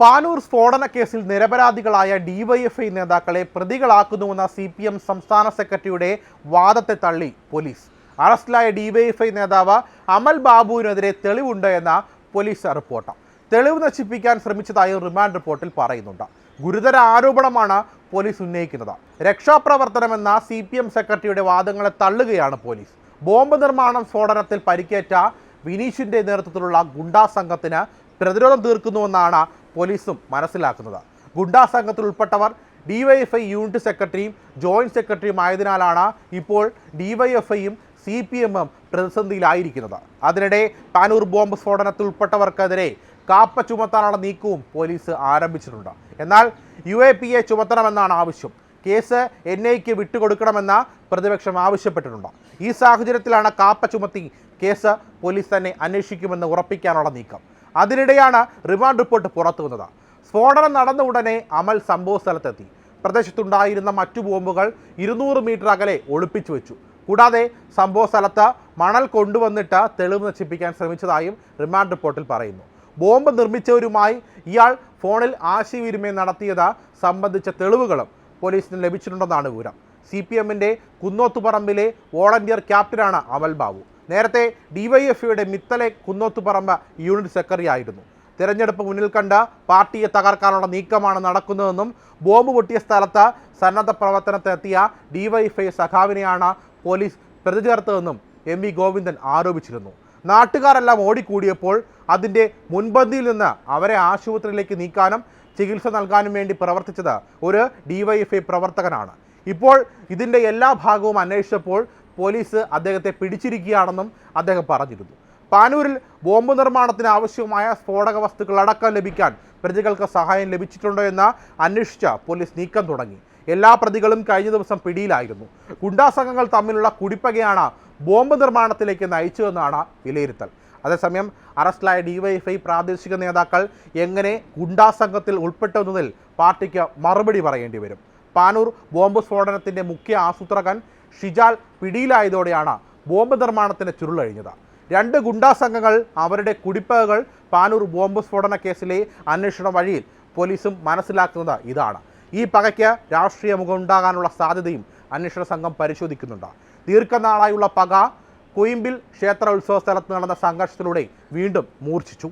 പാനൂർ സ്ഫോടന കേസിൽ നിരപരാധികളായ ഡിവൈഎഫ്ഐ നേതാക്കളെ പ്രതികളാക്കുന്നുവെന്ന സി പി എം സംസ്ഥാന സെക്രട്ടറിയുടെ വാദത്തെ തള്ളി പോലീസ്. അറസ്റ്റിലായ ഡിവൈഎഫ്ഐ നേതാവ് അമൽ ബാബുവിനെതിരെ തെളിവുണ്ട് എന്ന പോലീസ് റിപ്പോർട്ട്. തെളിവ് നശിപ്പിക്കാൻ ശ്രമിച്ചതായും റിമാൻഡ് റിപ്പോർട്ടിൽ പറയുന്നുണ്ട്. ഗുരുതര ആരോപണമാണ് പോലീസ് ഉന്നയിക്കുന്നത്. രക്ഷാപ്രവർത്തനമെന്ന സി പി എം സെക്രട്ടറിയുടെ വാദങ്ങളെ തള്ളുകയാണ് പോലീസ്. ബോംബ് നിർമ്മാണം സ്ഫോടനത്തിൽ പരിക്കേറ്റ വിനീഷിന്റെ നേതൃത്വത്തിലുള്ള ഗുണ്ടാ സംഘത്തിന് പ്രതിരോധം തീർക്കുന്നുവെന്നാണ് പോലീസും മനസ്സിലാക്കുന്നത്. ഗുണ്ടാ സംഘത്തിൽ ഉൾപ്പെട്ടവർ ഡിവൈഎഫ്ഐ യൂണിറ്റ് സെക്രട്ടറിയും ജോയിന്റ് സെക്രട്ടറിയും ആയതിനാലാണ് ഇപ്പോൾ ഡിവൈഎഫ്ഐയും സി പി എമ്മും പ്രതിസന്ധിയിലായിരിക്കുന്നത്. അതിനിടെ പാനൂർ ബോംബ് സ്ഫോടനത്തിൽ ഉൾപ്പെട്ടവർക്കെതിരെ കാപ്പ ചുമത്താനുള്ള നീക്കവും പോലീസ് ആരംഭിച്ചിട്ടുണ്ട്. എന്നാൽ യു എ പി എ ചുമത്തണമെന്നാണ് ആവശ്യം. കേസ് എൻ ഐക്ക് വിട്ടുകൊടുക്കണമെന്ന പ്രതിപക്ഷം ആവശ്യപ്പെട്ടിട്ടുണ്ട്. ഈ സാഹചര്യത്തിലാണ് കാപ്പ ചുമത്തി കേസ് പോലീസ് തന്നെ അന്വേഷിക്കുമെന്ന് ഉറപ്പിക്കാനുള്ള നീക്കം. അതിനിടെയാണ് റിമാൻഡ് റിപ്പോർട്ട് പുറത്തു വന്നത്. സ്ഫോടനം നടന്ന ഉടനെ അമൽ സംഭവ സ്ഥലത്തെത്തി. പ്രദേശത്തുണ്ടായിരുന്ന മറ്റു ബോംബുകൾ ഇരുന്നൂറ് മീറ്റർ അകലെ ഒളിപ്പിച്ചു വെച്ചു. കൂടാതെ സംഭവ സ്ഥലത്ത് മണൽ കൊണ്ടുവന്നിട്ട് തെളിവ് നശിപ്പിക്കാൻ ശ്രമിച്ചതായും റിമാൻഡ് റിപ്പോർട്ടിൽ പറയുന്നു. ബോംബ് നിർമ്മിച്ചവരുമായി ഇയാൾ ഫോണിൽ ആശയവിനിമയം നടത്തിയത് സംബന്ധിച്ച തെളിവുകളും പോലീസിന് ലഭിച്ചിട്ടുണ്ടെന്നാണ് വിവരം. സി പി എമ്മിന്റെ കുന്നോത്തുപറമ്പിലെ വോളണ്ടിയർ ക്യാപ്റ്റനാണ് അമൽ ബാബു. നേരത്തെ ഡിവൈഎഫ്ഐയുടെ മിത്തലെ കുന്നോത്തുപറമ്പ് യൂണിറ്റ് സെക്രട്ടറി ആയിരുന്നു. തിരഞ്ഞെടുപ്പ് മുന്നിൽ കണ്ട പാർട്ടിയെ തകർക്കാനുള്ള നീക്കമാണ് നടക്കുന്നതെന്നും ബോംബ് പൊട്ടിയ സ്ഥലത്ത് സന്നദ്ധ പ്രവർത്തനത്തിനെത്തിയ ഡിവൈഎഫ്ഐ സഖാവിനെയാണ് പോലീസ് പ്രതി ചേർത്തതെന്നും എം വി ഗോവിന്ദൻ ആരോപിച്ചിരുന്നു. നാട്ടുകാരെല്ലാം ഓടിക്കൂടിയപ്പോൾ അതിന്റെ മുൻപന്തിയിൽ നിന്ന് അവരെ ആശുപത്രിയിലേക്ക് നീക്കാനും ചികിത്സ നൽകാനും വേണ്ടി പ്രവർത്തിച്ചത് ഒരു ഡിവൈഎഫ്ഐ പ്രവർത്തകനാണ്. ഇപ്പോൾ ഇതിന്റെ എല്ലാ ഭാഗവും അന്വേഷിച്ചപ്പോൾ പോലീസ് അദ്ദേഹത്തെ പിടിച്ചിരിക്കുകയാണെന്നും അദ്ദേഹം പറഞ്ഞിരുന്നു. പാനൂരിൽ ബോംബ് നിർമ്മാണത്തിന് ആവശ്യമായ സ്ഫോടക വസ്തുക്കൾ അടക്കം ലഭിക്കാൻ പ്രതികൾക്ക് സഹായം ലഭിച്ചിട്ടുണ്ടോ എന്ന് അന്വേഷിച്ച പോലീസ് നീക്കം തുടങ്ങി. എല്ലാ പ്രതികളും കഴിഞ്ഞ ദിവസം പിടിയിലായിരുന്നു. ഗുണ്ടാ സംഘങ്ങൾ തമ്മിലുള്ള കുടിപ്പകയാണ് ബോംബ് നിർമ്മാണത്തിലേക്ക് നയിച്ചതെന്നാണ് വിലയിരുത്തൽ. അതേസമയം അറസ്റ്റിലായ ഡിവൈഎഫ്ഐ പ്രാദേശിക നേതാക്കൾ എങ്ങനെ ഗുണ്ടാ സംഘത്തിൽ പാർട്ടിക്ക് മറുപടി പറയേണ്ടി വരും. പാനൂർ ബോംബ് സ്ഫോടനത്തിന്റെ മുഖ്യ ആസൂത്രകൻ ഷിജാൽ പിടിയിലായതോടെയാണ് ബോംബ് നിർമ്മാണത്തിന് ചുരുളഴിഞ്ഞത്. രണ്ട് ഗുണ്ടാ സംഘങ്ങൾ അവരുടെ കുടിപ്പകകൾ പാനൂർ ബോംബ് സ്ഫോടന കേസിലെ അന്വേഷണ വഴിയിൽ പോലീസും മനസ്സിലാക്കുന്നത് ഇതാണ്. ഈ പകയ്ക്ക് രാഷ്ട്രീയ മുഖമുണ്ടാകാനുള്ള സാധ്യതയും അന്വേഷണ സംഘം പരിശോധിക്കുന്നുണ്ട്. ദീർഘനാളായുള്ള പക കുയിമ്പിൽ ക്ഷേത്ര ഉത്സവ സ്ഥലത്ത് നടന്ന സംഘർഷത്തിലൂടെ വീണ്ടും മൂർച്ഛിച്ചു.